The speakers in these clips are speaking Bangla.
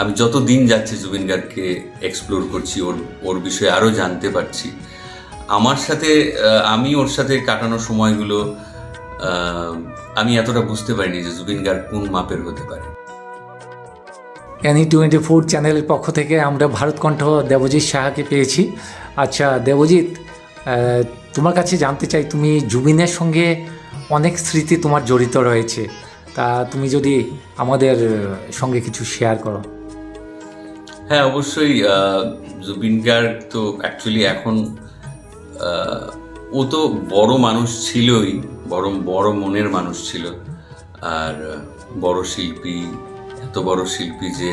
আমি যত দিন যাচ্ছে জুবিন গার্গকে এক্সপ্লোর করছি, ওর ওর বিষয়ে আরও জানতে পারছি। আমার সাথে আমি ওর সাথে কাটানো সময়গুলো আমি এতটা বুঝতে পারিনি যে জুবিন গার্গ কোন মাপের হতে পারে। এনি টোয়েন্টি ফোর চ্যানেলের পক্ষ থেকে আমরা ভারতকণ্ঠ দেবজিৎ সাহাকে পেয়েছি। আচ্ছা দেবজিৎ তোমার কাছে জানতে চাই, তুমি জুবিনের সঙ্গে অনেক স্মৃতি তোমার জড়িত রয়েছে। তা তুমি যদি আমাদের সঙ্গে কিছু শেয়ার করো। হ্যাঁ অবশ্যই জুবিন গার্গ তো অ্যাকচুয়ালি এখন ও তো বড় মানুষ ছিলই বড় বড় মনের মানুষ ছিল। আর বড় শিল্পী, এত বড় শিল্পী যে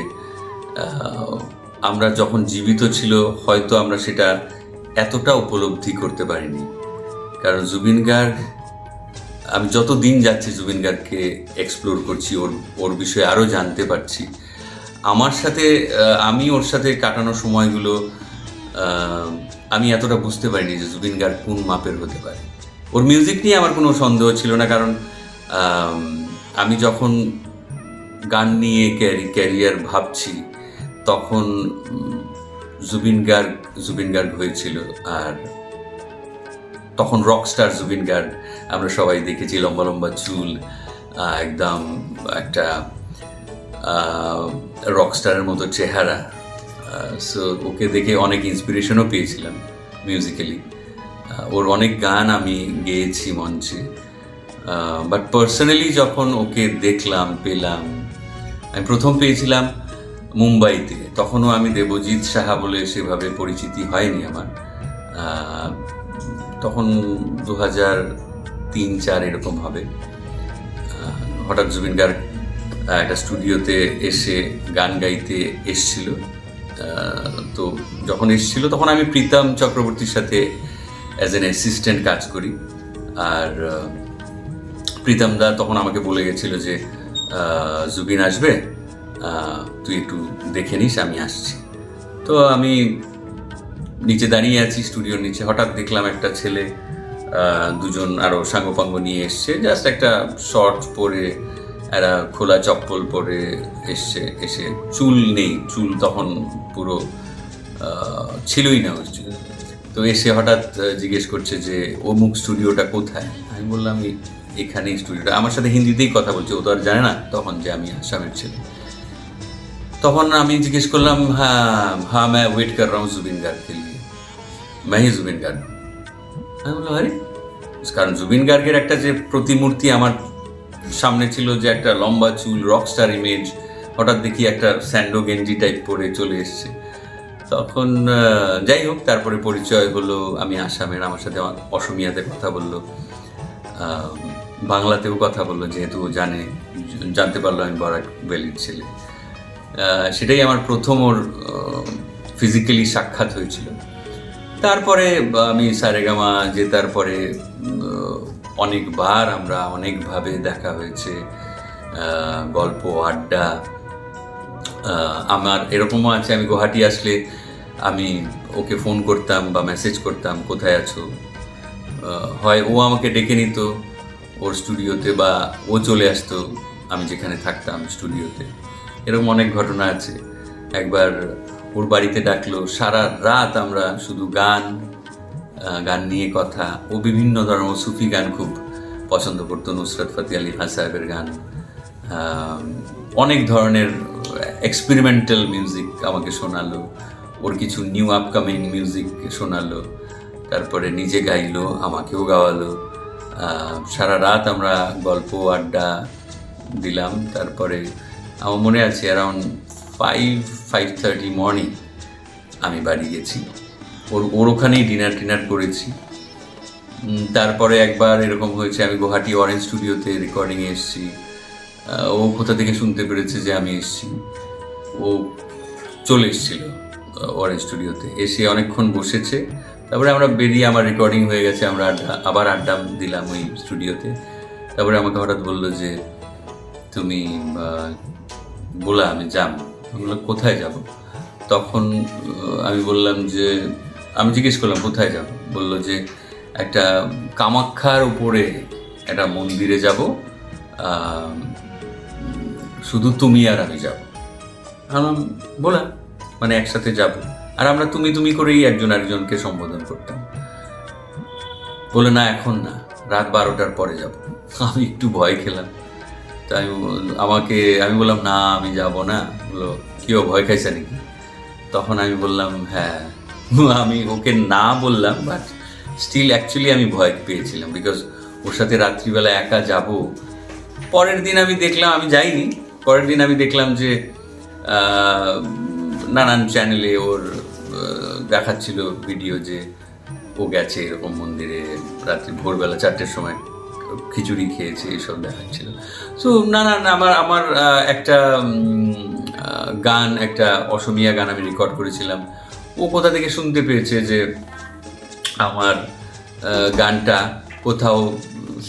আমরা যখন জীবিত ছিল, হয়তো আমরা সেটা এতটা উপলব্ধি করতে পারিনি। কারণ জুবিন গার্গ, আমি যত দিন যাচ্ছে জুবিন গার্গকে এক্সপ্লোর করছি, ওর ওর বিষয়ে আরও জানতে পারছি। আমার সাথে আমি ওর সাথে কাটানো সময়গুলো আমি এতটা বুঝতে পারিনি যে জুবিন গার্গ কোন মাপের হতে পারে। ওর মিউজিক নিয়ে আমার কোনো সন্দেহ ছিল না, কারণ, আমি যখন গান নিয়ে ক্যারি ক্যারিয়ার ভাবছি, তখন জুবিন গার্গ জুবিন গার্গ হয়েছিল আর তখন রকস্টার জুবিন গার্গ আমরা সবাই দেখেছি, লম্বা লম্বা চুল একদম একটা রকস্টারের মতো চেহারা। সো ওকে দেখে অনেক ইন্সপিরেশনও পেয়েছিলাম মিউজিক্যালি ওর অনেক গান আমি গেয়েছি মঞ্চে। বাট পার্সোনালি যখন ওকে দেখলাম, পেলাম, আমি প্রথম পেয়েছিলাম মুম্বাইতে। তখনও আমি দেবজিৎ সাহা বলে সেভাবে পরিচিতি হয়নি আমার। তখন দু হাজার তিন চার এরকম হবে। হঠাৎ জুবিন গার্গ একটা স্টুডিওতে এসে গান গাইতে এসছিল। তো যখন এসছিল তখন আমি প্রীতম চক্রবর্তীর সাথে অ্যাজ এন অ্যাসিস্ট্যান্ট কাজ করি। আর প্রীতম দা তখন আমাকে বলে গেছিল যে জুবিন আসবে তুই একটু দেখে নিস, আমি আসছি। তো আমি নিচে দাঁড়িয়ে আছি স্টুডিওর নিচে। হঠাৎ দেখলাম একটা ছেলে দুজন আরও সাঙ্গপাঙ্গ নিয়ে এসছে। জাস্ট একটা শর্ট পরে এরা খোলা চপ্পল পরে এসছে এসে চুল নেই, চুল তখন পুরো ছিলই না তো এসে হঠাৎ জিজ্ঞেস করছে যে অমুক স্টুডিওটা কোথায়? আমি বললাম এখানেই স্টুডিওটা। আমার সাথে হিন্দিতেই কথা বলছে, ও তো আর জানে না তখন যে আমি আসামের ছেলে। তখন আমি জিজ্ঞেস করলাম হ্যাঁ হ্যাঁ ম্যা ওয়েট কর হুম জুবিন গার্গকে লিয়ে। ম্যাহি জুবিন গার্গ আমি বললাম, আরে কারণ জুবিন গার্গের একটা যে প্রতিমূর্তি আমার সামনে ছিল যে একটা লম্বা চুল রকস্টার ইমেজ হঠাৎ দেখি একটা স্যান্ডো গেঞ্জি টাইপ পরে চলে এসছে। তখন যাই হোক, তারপরে পরিচয় হলো, আমি আসামের, আমার সাথে অসমিয়াতে কথা বলল। বাংলাতেও কথা বলল, যেহেতু জানে, জানতে পারল আমি বরাক ভ্যালির ছেলে। সেটাই আমার প্রথম ওর ফিজিক্যালি সাক্ষাৎ হয়েছিল। তারপরে আমি সারেগামা যে তারপরে অনেকবার আমরা অনেকভাবে দেখা হয়েছে গল্প, আড্ডা আমার এরকমও আছে, আমি গুয়াহাটি আসলে আমি ওকে ফোন করতাম বা মেসেজ করতাম, কোথায় আছো? হয় ও আমাকে ডেকে নিত ওর স্টুডিওতে বা ও চলে আসতো, আমি যেখানে থাকতাম স্টুডিওতে এরকম অনেক ঘটনা আছে। একবার ওর বাড়িতে ডাকলো, সারা রাত আমরা শুধু গান গান নিয়ে কথা ও বিভিন্ন ধরনের সুফি গান খুব পছন্দ করতো, নুসরাত ফতে আলী খান সাহেবের গান। অনেক ধরনের এক্সপেরিমেন্টাল মিউজিক আমাকে শোনালো, ওর কিছু নিউ আপকামিং মিউজিক শোনালো, তারপরে নিজে গাইলো, আমাকেও গাওয়ালো। সারা রাত আমরা গল্প, আড্ডা দিলাম, তারপরে আমার মনে আছে around five five thirty morning আমি বাড়ি গেছি। ওর ওর ওখানেই ডিনার টিনার করেছি। তারপরে একবার এরকম হয়েছে, আমি গুয়াহাটি অরেঞ্জ স্টুডিওতে রেকর্ডিংয়ে এসেছি। ও কোথা থেকে শুনতে পেরেছে যে আমি এসেছি? ও চলে এসেছিল অরেঞ্জ স্টুডিওতে এসে অনেকক্ষণ বসেছে। তারপরে আমরা বেরিয়ে আমার রেকর্ডিং হয়ে গেছে, আমরা আড্ডা, আবার আড্ডা দিলাম ওই স্টুডিওতে তারপরে আমাকে হঠাৎ বলল যে, তুমি বলা আমি যাব আমি কোথায় যাব? তখন আমি বললাম যে আমি জিজ্ঞেস করলাম, কোথায় যাব? বলল যে, একটা কামাখ্যার উপরে একটা মন্দিরে যাব। শুধু তুমি আর আমি যাব। আমি বলা মানে একসাথে যাব। আর আমরা তুমি তুমি করেই একজন আরেকজনকে সম্বোধন করতাম। বলে না, এখন না, রাত বারোটার পরে যাব। আমি একটু ভয় খেলাম। তাই আমি আমাকে, আমি বললাম, না, আমি যাব না। বলল, কেউ ভয় খাইছে নাকি? তখন আমি বললাম হ্যাঁ। আমি ওকে না বললাম বাট স্টিল অ্যাকচুয়ালি আমি ভয় পেয়েছিলাম বিকজ ওর সাথে রাত্রিবেলা একা যাব। পরের দিন আমি দেখলাম, আমি যাইনি। পরের দিন আমি দেখলাম যে নানান চ্যানেলে ওর দেখাচ্ছিল ভিডিও যে ও গেছে এরকম মন্দিরে রাত্রি ভোরবেলা চারটের সময়, খিচুড়ি খেয়েছে, এসব দেখাচ্ছিল। সো নানান আমার আমার একটা গান, একটা অসমিয়া গান আমি রেকর্ড করেছিলাম। ও কোথা থেকে শুনতে পেয়েছে যে আমার গানটা? কোথাও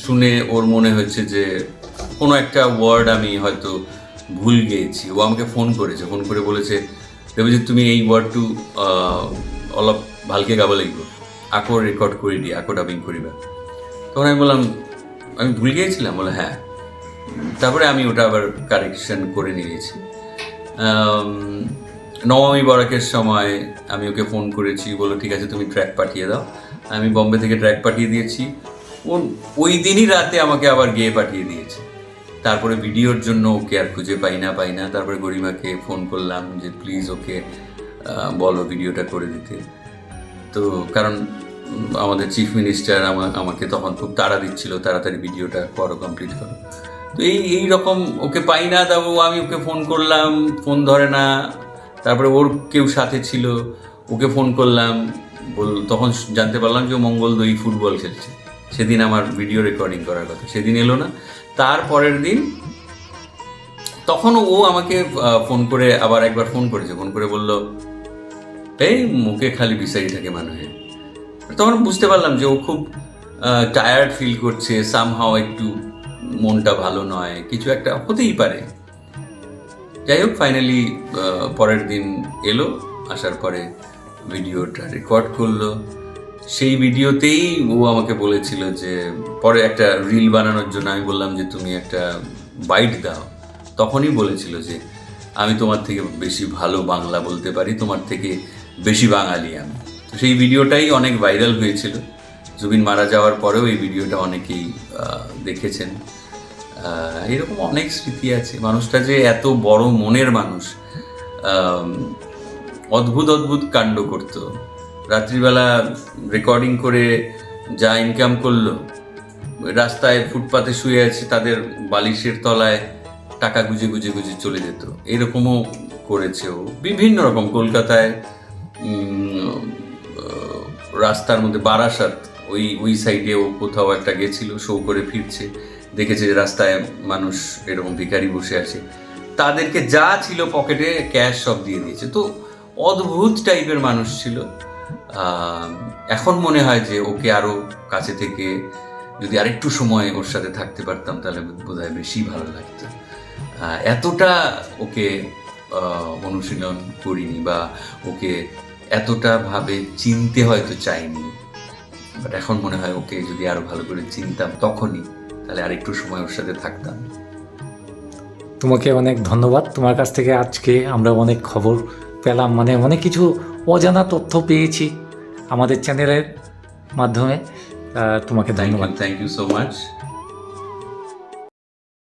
শুনে ওর মনে হয়েছে যে কোনো একটা ওয়ার্ড আমি হয়তো ভুল গেয়েছি। ও আমাকে ফোন করেছে ফোন করে বলেছে, দেবজিৎ, তুমি এই ওয়ার্ডটু অলপ ভালকে গাব লাগিব। আকো রেকর্ড করে দি আকো ডাবিং করিবা তখন আমি বললাম, আমি ভুল গিয়েছিলাম? বলে হ্যাঁ। তারপরে আমি ওটা আবার কারেকশন করে নিয়েছি। নবমী বরাকের সময় আমি ওকে ফোন করেছি বলো ঠিক আছে, তুমি ট্র্যাক পাঠিয়ে দাও। আমি বম্বে থেকে ট্র্যাক পাঠিয়ে দিয়েছি। ওই দিনই রাতে আমাকে আবার গিয়ে পাঠিয়ে দিয়েছে। তারপরে ভিডিওর জন্য ওকে আর খুঁজে পাই না পাই না। তারপরে গরিমাকে ফোন করলাম যে, প্লিজ ওকে বলো ভিডিওটা করে দিতে। তো, কারণ আমাদের চিফ মিনিস্টার আমাকে তখন খুব তাড়া দিচ্ছিল, তাড়াতাড়ি ভিডিওটা করো কমপ্লিট করো। তো এই এই রকম ওকে পাই না তারপর আমি ওকে ফোন করলাম, ফোন ধরে না। তারপরে ওর কেউ সাথে ছিল, ওকে ফোন করলাম, বল, তখন জানতে পারলাম যে ও মঙ্গলদই ফুটবল খেলছে। সেদিন আমার ভিডিও রেকর্ডিং করার কথা। সেদিন এলো না। তার পরের দিন তখন ও আমাকে ফোন করে আবার একবার ফোন করেছে। ফোন করে বলল, এই মুখে খালি বিচারি থাকে মানুষে তখন বুঝতে পারলাম যে ও খুব টায়ার্ড ফিল করছে। সামহাও একটু মনটা ভালো নয়। কিছু একটা হতেই পারে। যাই হোক ফাইনালি পরের দিন এলো, আসার পরে ভিডিওটা রেকর্ড করল। সেই ভিডিওতেই ও আমাকে বলেছিল যে, পরে একটা রিল বানানোর জন্য আমি বললাম যে, তুমি একটা বাইট দাও। তখনই বলেছিল যে, আমি তোমার থেকে বেশি ভালো বাংলা বলতে পারি, তোমার থেকে বেশি বাঙালি আমি। তো সেই ভিডিওটাই অনেক ভাইরাল হয়েছিল। জুবিন মারা যাওয়ার পরেও এই ভিডিওটা অনেকেই দেখেছেন। এরকম অনেক স্মৃতি আছে। মানুষটা যে এত বড় মনের মানুষ অদ্ভুত অদ্ভুত কাণ্ড করতো। রাত্রিবেলা রেকর্ডিং করে যা ইনকাম করল, রাস্তায় ফুটপাতে শুয়ে আছে তাদের বালিশের তলায়, টাকা গুজে গুজে গুজে চলে যেত। এরকমও করেছে ও। বিভিন্ন রকম, কলকাতায় রাস্তার মধ্যে বারাসাত, ওই ওই সাইডে ও কোথাও একটা গেছিল শো করে ফিরছে। দেখেছে যে রাস্তায় মানুষ এরকম ভিখারি বসে আছে। তাদেরকে যা ছিল পকেটে ক্যাশ সব দিয়ে দিয়েছে। তো অদ্ভুত টাইপের মানুষ ছিল। এখন মনে হয় যে ওকে আরও কাছে থেকে যদি আরেকটু সময় ওর সাথে থাকতে পারতাম, তাহলে বোধহয় বেশি ভালো লাগতো। এতটা ওকে অনুশীলন করিনি বা ওকে এতটা ভাবে চিনতে হয়তো চাইনি। বাট এখন মনে হয় ওকে যদি আরও ভালো করে চিনতাম তখনই তাহলে আরেকটু সময় ওর সাথে থাকতাম। তোমাকে অনেক ধন্যবাদ। তোমার কাছ থেকে আজকে আমরা অনেক খবর পেলাম মানে অনেক কিছু অজানা তথ্য পেয়েছি আমাদের চ্যানেলের মাধ্যমে। তোমাকে ধন্যবাদ। Thank you so much